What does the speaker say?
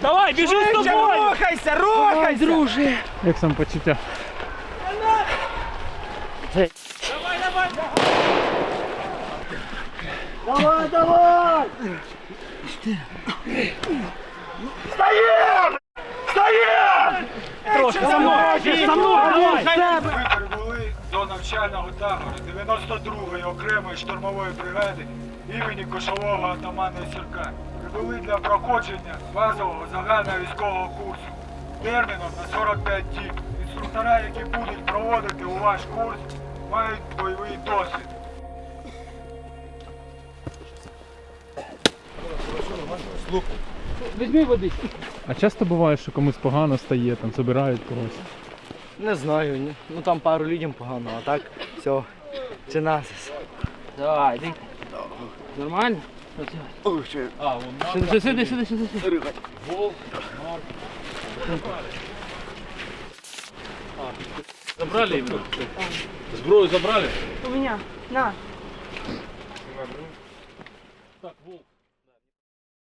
Давай, біжи з тобою! Рухайся, рухайся! Друже. Як сам почуття? Давай, давай! Стоїм! Стоїм! Трошки за мною! За мною! Давай! Прибули до навчального табору 92-ї окремої штурмової бригади імені Кошового атамана Сірка. Прибули для проходження базового загального військового курсу терміном на 45 діб. Інструктора, які будуть проводити у ваш курс, мають бойовий досвід. Візьми водичку. А часто буває, що комусь погано стає, там забирають когось. Не знаю, ні. ну там пару людям погано, а так все. Чи нас. Давай, йди. Нормально? А, вон сиди, сиди, сиди, сиди. сиди. Забрали його? Зброю забрали? У меня. На. Так, волк.